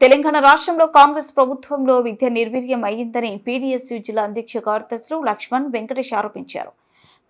తెలంగాణ రాష్ట్రంలో కాంగ్రెస్ ప్రభుత్వంలో విద్య నిర్వీర్యం అయ్యిందని పీడీఎస్యూ జిల్లా అధ్యక్ష కార్యదర్శులు లక్ష్మణ్ వెంకటేష్ ఆరోపించారు.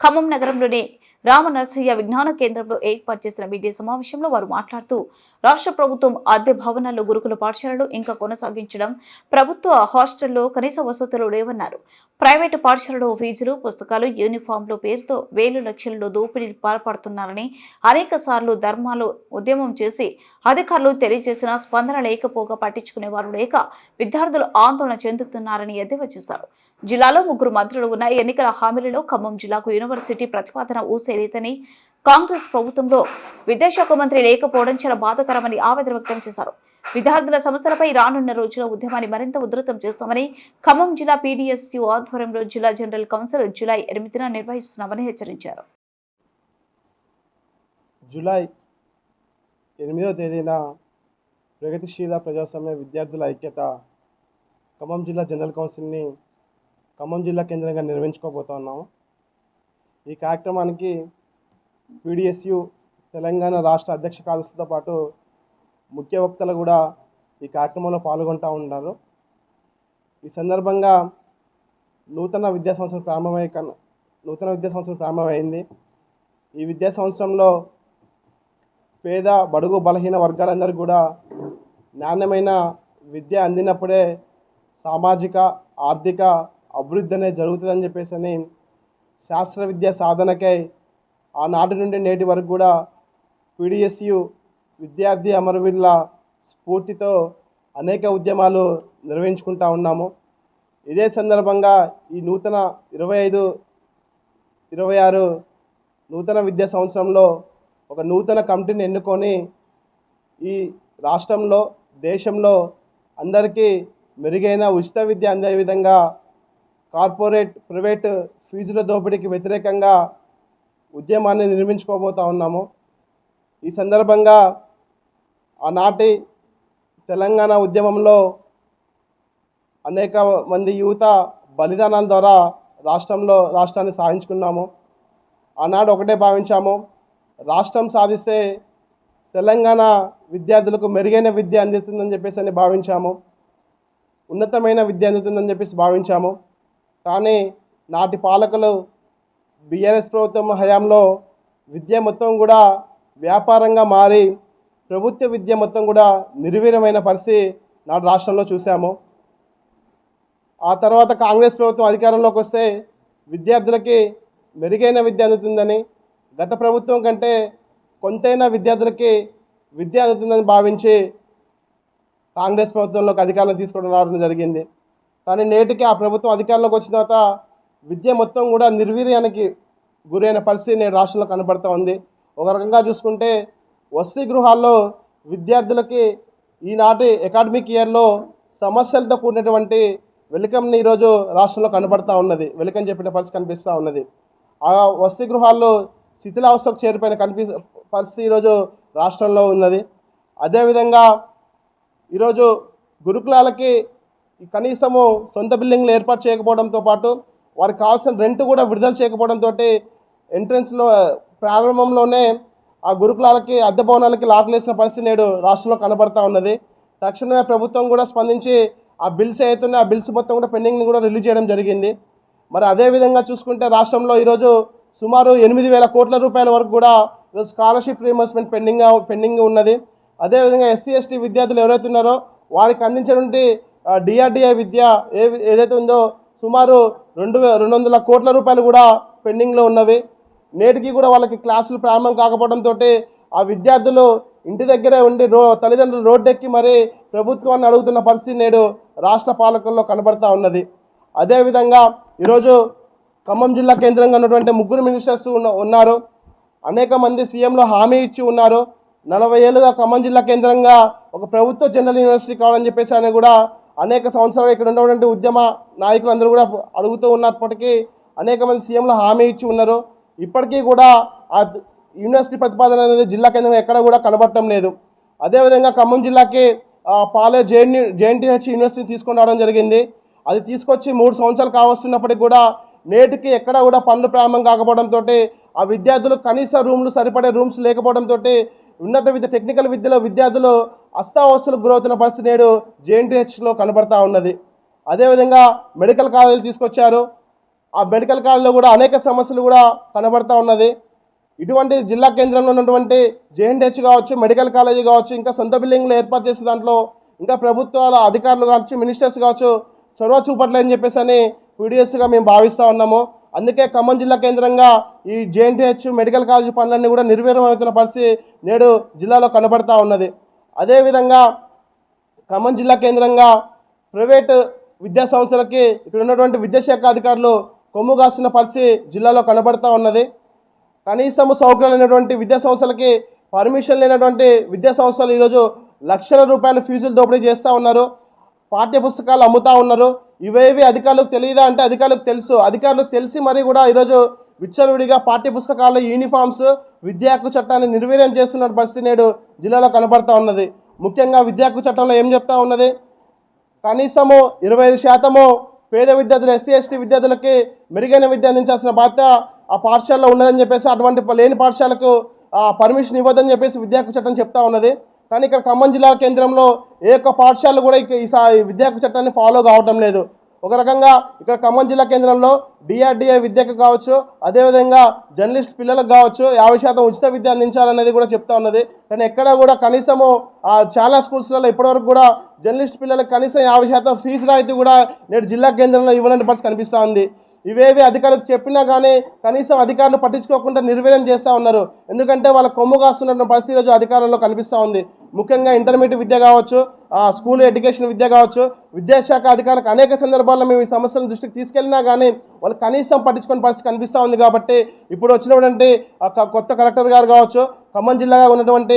ఖమ్మం నగరంలోని రామనరసయ్య విజ్ఞాన కేంద్రంలో ఏర్పాటు చేసిన మీడియా సమావేశంలో వారు మాట్లాడుతూ రాష్ట్ర ప్రభుత్వం అద్దె భవనాల్లో గురుకుల పాఠశాలలు ఇంకా కొనసాగించడం ప్రభుత్వ హాస్టల్లో కనీస వసతులు లేవన్నారు. ప్రైవేటు పాఠశాలలో ఫీజులు పుస్తకాలు యూనిఫామ్లు పేరుతో వేలు లక్షలలో దోపిడీ పాల్పడుతున్నారని అనేక సార్లు ధర్మాలు ఉద్యమం చేసి అధికారులు తెలియజేసిన స్పందన లేకపోగా పట్టించుకునే వారు లేక విద్యార్థులు ఆందోళన చెందుతున్నారని ఎద్దేవా చేశారు. జిల్లాలో ముగ్గురు మంత్రులు ఉన్న ఎన్నికల హామీలలో ఖమ్మం జిల్లాకు యూనివర్సిటీ ప్రతిపాదన ఊసేలేదని కాంగ్రెస్ ప్రభుత్వంలో విద్యాశాఖ మంత్రి లేకపోవడం చాలా బాధకరమని ఆవేదన వ్యక్తం చేశారు. విద్యార్థుల సమస్యలపై రానున్న రోజుల్లో ఉద్యమాన్ని మరింత ఉధృతం చేస్తామని ఖమ్మం జిల్లా పీడీఎస్యూ ఆధ్వర్యంలో జిల్లా జనరల్ కౌన్సిల్ జూలై ఎనిమిదిన నిర్వహిస్తున్నామని హెచ్చరించారు. జూలై ఎనిమిదవ తేదీన ప్రగతిశీల ప్రజాస్వామ్య విద్యార్థుల ఐక్యత ఖమ్మం జిల్లా జనరల్ కౌన్సిల్ని ఖమ్మం జిల్లా కేంద్రంగా నిర్వహించుకోబోతా ఉన్నాము. ఈ కార్యక్రమానికి పీడిఎస్యు తెలంగాణ రాష్ట్ర అధ్యక్ష కార్యదర్శులతో పాటు ముఖ్య వక్తలు కూడా ఈ కార్యక్రమంలో పాల్గొంటూ ఉన్నారు. ఈ సందర్భంగా నూతన విద్యా సంవత్సరం ప్రారంభమై నూతన విద్యా సంవత్సరం ప్రారంభమైంది. ఈ విద్యా సంవత్సరంలో పేద బడుగు బలహీన వర్గాలందరూ కూడా నాణ్యమైన విద్య అందినప్పుడే సామాజిక ఆర్థిక అభివృద్ధి అనేది జరుగుతుందని చెప్పేసి అని శాస్త్ర విద్య సాధనకై ఆనాటి నుండి నేటి వరకు కూడా పీడిఎస్యు విద్యార్థి అమరవీరుల స్ఫూర్తితో అనేక ఉద్యమాలు నిర్వహించుకుంటా ఉన్నాము. ఇదే సందర్భంగా ఈ నూతన ఇరవై ఐదు ఇరవై ఆరు నూతన విద్యా సంవత్సరంలో ఒక నూతన కమిటీని ఎన్నుకొని ఈ రాష్ట్రంలో దేశంలో అందరికీ మెరుగైన ఉచిత విద్య అందే విధంగా కార్పొరేట్ ప్రైవేట్ ఫీజుల దోపిడీకి వ్యతిరేకంగా ఉద్యమాన్ని నిర్మించుకోబోతా ఉన్నాము. ఈ సందర్భంగా ఆనాటి తెలంగాణ ఉద్యమంలో అనేక మంది యువత బలిదానాల ద్వారా రాష్ట్రంలో రాష్ట్రాన్ని సాధించుకున్నాము. ఆనాడు ఒకటే భావించాము. రాష్ట్రం సాధిస్తే తెలంగాణ విద్యార్థులకు మెరుగైన విద్య అందుతుందని చెప్పేసి అని భావించాము. ఉన్నతమైన విద్య అందుతుందని చెప్పేసి భావించాము. కానీ నాటి పాలకులు బీఆర్ఎస్ ప్రభుత్వం హయాంలో విద్య మొత్తం కూడా వ్యాపారంగా మారి ప్రభుత్వ విద్య మొత్తం కూడా నిర్వీర్యమైన పరిస్థితి నాటి రాష్ట్రంలో చూసాము ఆ తర్వాత కాంగ్రెస్ ప్రభుత్వం అధికారంలోకి వస్తే విద్యార్థులకి మెరుగైన విద్య అందుతుందని గత ప్రభుత్వం కంటే కొంతైనా విద్యార్థులకి విద్య అందుతుందని భావించి కాంగ్రెస్ ప్రభుత్వంలోకి అధికారం తీసుకోవడం రావడం జరిగింది. కానీ నేటికి ఆ ప్రభుత్వం అధికారంలోకి వచ్చిన తర్వాత విద్య మొత్తం కూడా నిర్వీర్యానికి గురైన పరిస్థితి నేడు రాష్ట్రంలో కనబడుతూ ఉంది. ఒక రకంగా చూసుకుంటే వసతి గృహాల్లో విద్యార్థులకి ఈనాటి అకాడమిక్ ఇయర్లో సమస్యలతో కూడినటువంటి వెలికంని ఈరోజు రాష్ట్రంలో కనబడతా ఉన్నది. వెలికం చెప్పిన పరిస్థితి కనిపిస్తూ ఉన్నది. ఆ వసతి గృహాల్లో శిథిలావస్థకు చేరిపోయిన కనిపి పరిస్థితి ఈరోజు రాష్ట్రంలో ఉన్నది. అదేవిధంగా ఈరోజు గురుకులాలకి కనీసము సొంత బిల్డింగ్లు ఏర్పాటు చేయకపోవడంతో పాటు వారికి కావాల్సిన రెంట్ కూడా విడుదల చేయకపోవడంతో ఎంట్రన్స్లో ప్రారంభంలోనే ఆ గురుకులాలకి అద్దె భవనాలకి లాకులేసిన పరిస్థితి నేడు రాష్ట్రంలో కనబడతా ఉన్నది. తక్షణమే ప్రభుత్వం కూడా స్పందించి ఆ బిల్స్ ఏవైతున్నాయి ఆ బిల్స్ మొత్తం కూడా పెండింగ్ని కూడా రిలీజ్ చేయడం జరిగింది. మరి అదే విధంగా చూసుకుంటే రాష్ట్రంలో ఈరోజు సుమారు ఎనిమిది వేల కోట్ల రూపాయల వరకు కూడా ఈరోజు స్కాలర్షిప్ రీఎంబర్స్మెంట్ పెండింగ్ పెండింగ్ ఉన్నది. అదేవిధంగా ఎస్సీ ఎస్టీ విద్యార్థులు ఎవరైతే ఉన్నారో వారికి అందించినటువంటి డిఆర్డిఏ విద్య ఏ ఏదైతే ఉందో సుమారు రెండు రెండు వందల కోట్ల రూపాయలు కూడా పెండింగ్లో ఉన్నవి. నేటికి కూడా వాళ్ళకి క్లాసులు ప్రారంభం కాకపోవడంతో ఆ విద్యార్థులు ఇంటి దగ్గరే ఉండి రో తల్లిదండ్రులు రోడ్డెక్కి మరీ ప్రభుత్వాన్ని అడుగుతున్న పరిస్థితి నేడు రాష్ట్ర పాలకుల్లో కనబడతా ఉన్నది. అదేవిధంగా ఈరోజు ఖమ్మం జిల్లా కేంద్రంగా ఉన్నటువంటి ముగ్గురు మినిస్టర్స్ ఉన్న ఉన్నారు. అనేక మంది సీఎంలో హామీ ఇచ్చి ఉన్నారు. నలభై ఏళ్ళుగా ఖమ్మం జిల్లా కేంద్రంగా ఒక ప్రభుత్వ జనరల్ యూనివర్సిటీ కావాలని చెప్పేసి ఆయన కూడా అనేక సంవత్సరాలు ఇక్కడ ఉన్నటువంటి ఉద్యమ నాయకులందరూ కూడా అడుగుతూ ఉన్నప్పటికీ అనేక మంది సీఎంలు హామీ ఇచ్చి ఉన్నారు. ఇప్పటికీ కూడా ఆ యూనివర్సిటీ ప్రతిపాదన అనేది జిల్లా కేంద్రంగా ఎక్కడ కూడా కనబడటం లేదు. అదేవిధంగా ఖమ్మం జిల్లాకి పాలే జేఎన్ జేఎన్టీహెచ్ యూనివర్సిటీ తీసుకొని రావడం జరిగింది. అది తీసుకొచ్చి మూడు సంవత్సరాలు కావస్తున్నప్పటికీ కూడా నేటికి ఎక్కడ కూడా పనులు ప్రారంభం కాకపోవడంతో ఆ విద్యార్థులు కనీస రూమ్లు సరిపడే రూమ్స్ లేకపోవడంతో ఉన్నత విద్య టెక్నికల్ విద్యలో విద్యార్థులు అస్తావస్థలకు గురవుతున్న పరిస్థితి నేడు జేఎన్టీహెచ్లో కనబడతా ఉన్నది. అదేవిధంగా మెడికల్ కాలేజీలు తీసుకొచ్చారు. ఆ మెడికల్ కాలేజీలో కూడా అనేక సమస్యలు కూడా కనబడతా ఉన్నది. ఇటువంటి జిల్లా కేంద్రంలో ఉన్నటువంటి జేఎన్టీహెచ్ కావచ్చు మెడికల్ కాలేజీ కావచ్చు ఇంకా సొంత బిల్డింగ్లు ఏర్పాటు చేసే దాంట్లో ఇంకా ప్రభుత్వాల అధికారులు కావచ్చు మినిస్టర్స్ కావచ్చు చొరవ చూపట్లేదని చెప్పేసి అని పీడిఎస్గా మేము భావిస్తూ ఉన్నాము. అందుకే ఖమ్మం జిల్లా కేంద్రంగా ఈ జేఎన్టీహెచ్ మెడికల్ కాలేజీ పనులన్నీ కూడా నిర్వీర్యమవుతున్న పరిస్థితి నేడు జిల్లాలో కనబడతా ఉన్నది. అదేవిధంగా ఖమ్మం జిల్లా కేంద్రంగా ప్రైవేటు విద్యా సంస్థలకి ఇక్కడ ఉన్నటువంటి విద్యాశాఖ అధికారులు కొమ్ము కాస్తున్న పరిస్థితి జిల్లాలో కనబడతా ఉన్నది. కనీసం సౌకర్యాలు లేనటువంటి విద్యా సంస్థలకి పర్మిషన్ లేనటువంటి విద్యా సంస్థలు ఈరోజు లక్షల రూపాయల ఫీజులు దోపిడీ చేస్తూ ఉన్నారు. పాఠ్య పుస్తకాలు అమ్ముతూ ఉన్నారు. ఇవేవి అధికారులకు తెలియదా అంటే అధికారులకు తెలుసు. అధికారులకు తెలిసి మరి కూడా ఈరోజు విచ్చలవిడిగా పాఠ్య పుస్తకాల్లో యూనిఫామ్స్ విద్యాకు చట్టాన్ని నిర్వీర్యం చేస్తున్న పరిస్థితి నేడు జిల్లాలో కనబడతా ఉన్నది. ముఖ్యంగా విద్యాకు చట్టంలో ఏం చెప్తా ఉన్నది? కనీసము ఇరవై ఐదు శాతము పేద విద్యార్థులు ఎస్సీ ఎస్టీ విద్యార్థులకి మెరుగైన విద్య అందించాల్సిన బాధ్యత ఆ పాఠశాలలో ఉన్నదని చెప్పేసి అటువంటి లేని పాఠశాలకు పర్మిషన్ ఇవ్వదని చెప్పేసి విద్యాకు చట్టం చెప్తా ఉన్నది. కానీ ఇక్కడ ఖమ్మం జిల్లా కేంద్రంలో ఏ ఒక్క పాఠశాలలు కూడా ఈ సా- చట్టాన్ని ఫాలో కావటం లేదు. ఒక రకంగా ఇక్కడ ఖమ్మం జిల్లా కేంద్రంలో డిఆర్డిఏ విద్యకు కావచ్చు అదేవిధంగా జర్నలిస్ట్ పిల్లలకు కావచ్చు యాభై శాతం ఉచిత విద్య అందించాలనేది కూడా చెప్తా ఉన్నది. కానీ ఎక్కడ కూడా కనీసము చాలా స్కూల్స్లలో ఇప్పటివరకు కూడా జర్నలిస్ట్ పిల్లలకు కనీసం యాభై శాతం ఫీజు రాయితీ కూడా నేడు జిల్లా కేంద్రంలో ఇవ్వలేని పరిస్థితి కనిపిస్తూ ఉంది. ఇవేవి అధికారులకు చెప్పినా కానీ కనీసం అధికారులు పట్టించుకోకుండా నిర్వీర్యం చేస్తూ ఉన్నారు. ఎందుకంటే వాళ్ళ కొమ్ము కాస్తున్న పరిస్థితి ఈరోజు అధికారంలో కనిపిస్తూ ఉంది. ముఖ్యంగా ఇంటర్మీడియట్ విద్య కావచ్చు ఆ, స్కూల్ ఎడ్యుకేషన్ విద్య కావచ్చు విద్యాశాఖ అధికారులకు అనేక సందర్భాల్లో మేము ఈ సమస్యలను దృష్టికి తీసుకెళ్ళినా కానీ వాళ్ళు కనీసం పట్టించుకునే పరిస్థితి కనిపిస్తూ ఉంది కాబట్టి ఇప్పుడు వచ్చినటువంటి కొత్త కలెక్టర్ గారు కావచ్చు ఖమ్మం జిల్లాగా ఉన్నటువంటి